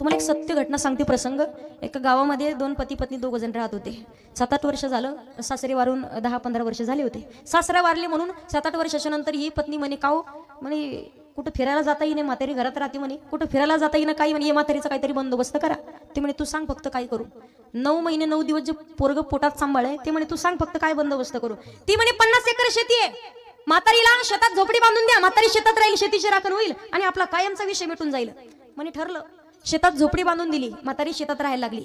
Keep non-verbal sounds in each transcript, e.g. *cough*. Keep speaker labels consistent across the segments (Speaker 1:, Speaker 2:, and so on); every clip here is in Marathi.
Speaker 1: तुम्हाला एक सत्य घटना सांगते प्रसंग. एका गावामध्ये दोन पती पत्नी दोघ जण राहत होते. सात आठ वर्ष झालं सासरे वारून दहा पंधरा वर्ष झाले होते. सासरा वारले म्हणून सात आठ वर्षाच्या नंतर ही पत्नी म्हणे काव म्हणे कुठं फिरायला जाता येईन म्हातारी घरात राहते म्हणे. कुठं फिरायला जाता येईन काही म्हणे ये म्हातारीचा काहीतरी बंदोबस्त करा. ते म्हणे तू सांग फक्त काय करू. नऊ महिने नऊ दिवस जे पोरग पोटात सांभाळ आहे ते म्हणे तू सांग फक्त काय बंदोबस्त करू. ती म्हणे पन्नास एकर शेती आहे. म्हातारीला शेतात झोपडी बांधून द्या. म्हातारी शेतात राहील शेतीची राखण होईल आणि आपला कायमचा विषय मिटून जाईल. म्हणे ठरलं. शेतात झोपडी बांधून दिली म्हातारी शेतात राहायला लागली.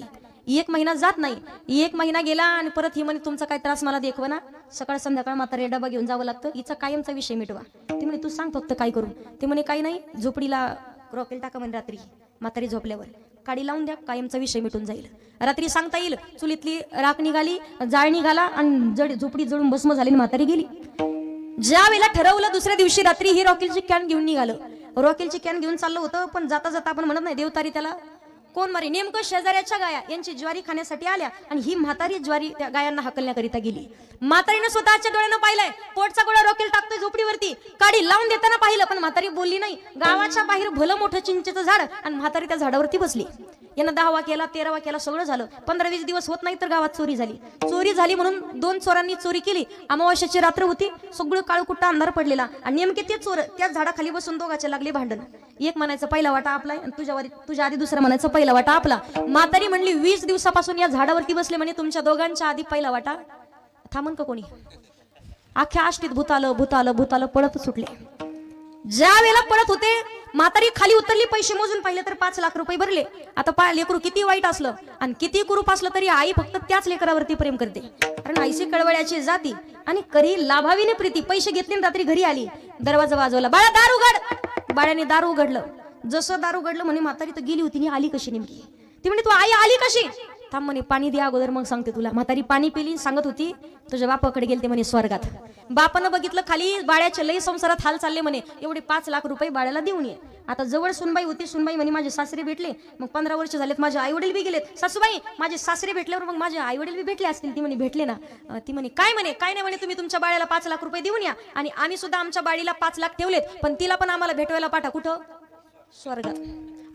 Speaker 1: एक महिना जात नाही. एक महिना गेला आणि परत ही म्हणे तुमचा काय त्रास मला देखवा ना. सकाळ संध्याकाळ म्हातारी डबा घेऊन जावं लागतं. हिचा कायमचा विषय मिटवा. ते म्हणे तू सांग फक्त काय करू. ते म्हणे काही नाही. झोपडीला रॉकेल टाका म्हणे रात्री. म्हातारी झोपल्यावर. काडी लावून द्या कायमचा विषय मिटून जाईल. रात्री सांगता येईल चुलीतली राख निघाली जाळ निघाला आणि जड झोपडी जळून भस्म झाली आणि म्हातारी गेली. ज्या वेळेला ठरवलं दुसऱ्या दिवशी रात्री ही रॉकेलची कॅन घेऊन निघालं रॉकेलची कॅन घेऊन चाललं होतं पण जाता जाता आपण म्हणत नाही देवतारी त्याला कोण मारे? नेमकं शेजाऱ्याच्या गाया यांची ज्वारी खाण्यासाठी आल्या आणि ही म्हातारी ज्वारी त्या गायांना हकलण्याकरिता गेली. म्हातारीनं स्वतःच्या डोळ्यानं पाहिलंय. पोटचा गोळा रॉकेल टाकतोय झोपडीवरती. काडी लावून देताना पाहिलं पण म्हातारी बोलली नाही. गावाच्या बाहेर भलं मोठं चिंचेचं झाड आणि म्हातारी त्या झाडावरती बसली. यानं दहावा केला तेरावा केला सगळं झालं. पंधरा वीस दिवस होत नाही तर गावात चोरी झाली. चोरी झाली म्हणून दोन चोरांनी चोरी केली. अमावास्याची रात्र होती. सगळं काळकुट्टा अंधार पडलेला. आणि नेमके ते चोर त्याच झाडाखाली बसून दोघाचे लागले भांडण. एक म्हणायचं पहिला वाटा आपला आणि तुझ्या तुझ्या आधी दुसरा म्हणायचं पहिला वाटा आपला. म्हातारी म्हणली वीस दिवसापासून या झाडावरती बसले म्हणे तुमच्या दोघांच्या आधी पहिला वाटा. थांबन का कोणी? अख्ख्या आष्टीत भूतालं भूतालं भूतालं पळत सुटले. ज्या वेळेला पळत होते म्हातारी खाली उतरली पैसे मोजून पाहिले तर पाच लाख रुपये भरले. आता पा लेकरू किती वाईट असलं. आणि किती कुरूप असलं तरी आई फक्त त्याच लेकरावरती प्रेम करते. कारण आईची कळवळ्याची जाती आणि करी लाभावीने प्रीती. पैसे घेतले रात्री घरी आली. दरवाजा वाजवला बाळा दार उघड. बाळ्याने दार उघडलं. जसं दार उघडलं म्हणे म्हातारी तर गेली होती आली कशी नेमकी? ती म्हणे तू आई आली कशी? थांब म्हणे पाणी द्या अगोदर मग सांगते तुला. म्हातारी पाणी पिली सांगत होती तुझ्या बापाकडे गेलते म्हणे स्वर्गात. बापानं बघितलं खाली बाळ्याच्या लई संसारात हाल चालले म्हणे. एवढे पाच लाख रुपये बाळ्याला देऊन ये. आता जवळ सुनबाई होती सुनबाई म्हणे माझे सासरे भेटले. मग पंधरा वर्ष झालेत माझे आईवडील बी गेलेत. सासूबाई माझे सासरे भेटल्यावर मग माझे आईवडील बी भेटले असतील. ती म्हणे भेटले ना. ती म्हणे काय म्हणे काय नाही म्हणे तुम्ही तुमच्या बाळ्याला पाच लाख रुपये देऊन या. आणि आम्ही सुद्धा आमच्या बाळीला पाच लाख ठेवलेत. पण तिला पण आम्हाला भेटवायला पाठा कुठं? स्वर्गात.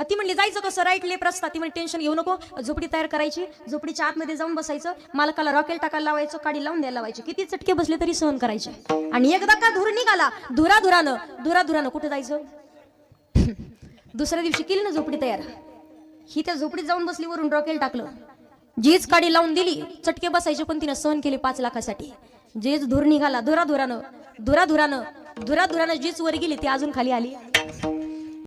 Speaker 1: ती म्हणली जायचं कसं? राईट लेफ्ट रस्ता. ती म्हणजे टेन्शन घेऊ नको. झोपडी तयार करायची. झोपडीच्या आतमध्ये जाऊन बसायचं. मालकाला रॉकेल टाकायला लावायचं. काडी लावून द्यायला लावायची. किती चटके बसले तरी सहन करायचे. आणि एकदा का धूर निघाला धुरा धुरानं धुरा धुरानं कुठे जायचं? *laughs* दुसऱ्या दिवशी केली ना झोपडी तयार. ही त्या झोपडीत जाऊन बसली वरून रॉकेल टाकलं. जीच काडी लावून दिली. चटके बसायचे पण तिनं सहन केले पाच लाखासाठी. जेच धूर निघाला धुरा धुरानं धुरा धुरानं धुरा धुरानं जीच वर गेली ती अजून खाली आली.